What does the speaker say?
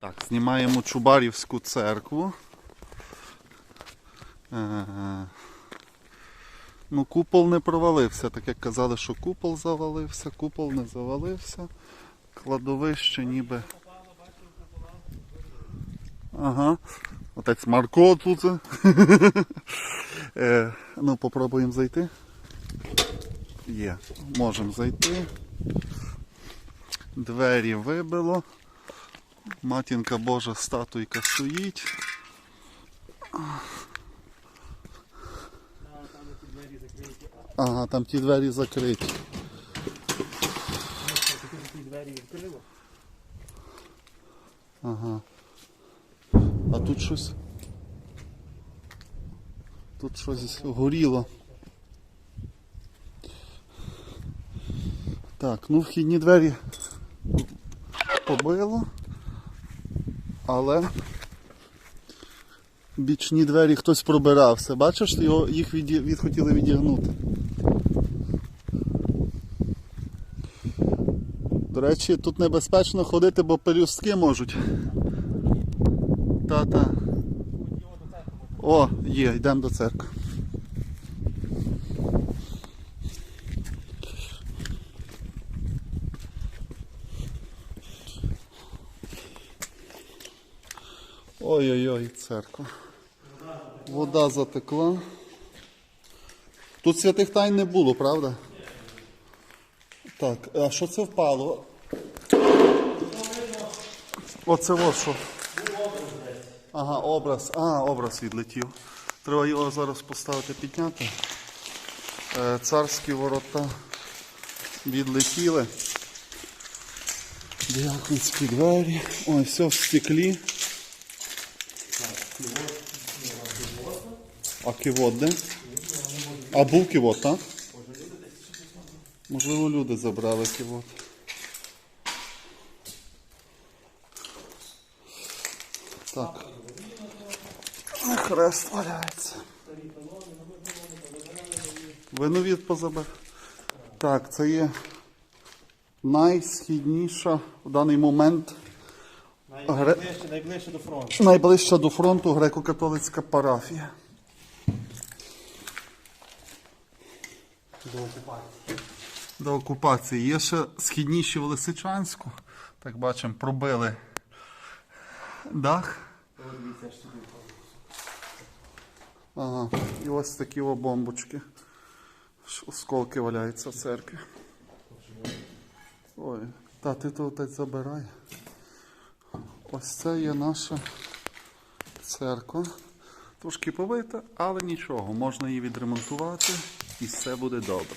Так, знімаємо Чубарівську церкву. Е, Ну, купол не провалився, так як казали, що купол завалився, купол не завалився. Кладовище ніби. Ага. Отець Марко тут. Е, ну, попробуємо зайти. Є, можемо зайти. Двері вибило. Матінка Божа статуйка стоїть. Ага, там ті двері закриті. Ага. А тут щось. Тут щось горіло. Так, ну вхідні двері побило. Але бічні двері хтось пробирався. Бачиш, його, їх від, від, хотіли відігнути. До речі, тут небезпечно ходити, бо пелюстки можуть. Та-та. О, є, йдемо до церкви. Ой-ой-ой, церква. Вода затекла. Тут святих тайн не було, правда? Так, а що це впало? Оце ось що. Ага, образ. А, образ відлетів. Треба його зараз поставити підняти. Е, царські ворота відлетіли. Діаконські двері. Ой, все в стеклі. А кивот де? А був кивот, так? Можливо, люди забрали кивот. Так. Хрест валяється. Виновід позабер. Так, це є найсхідніша в даний момент Найближче, найближче до фронту. найближча до фронту греко-католицька парафія. До окупації. До окупації. Є ще східніші в Лисичанську. Так бачимо, пробили дах. Ага. І ось такі о бомбочки. Осколки валяються в церкві. Ой, та ти то отець забирай. Ось це є наша церква. Трошки побита, але нічого, можна її відремонтувати і все буде добре.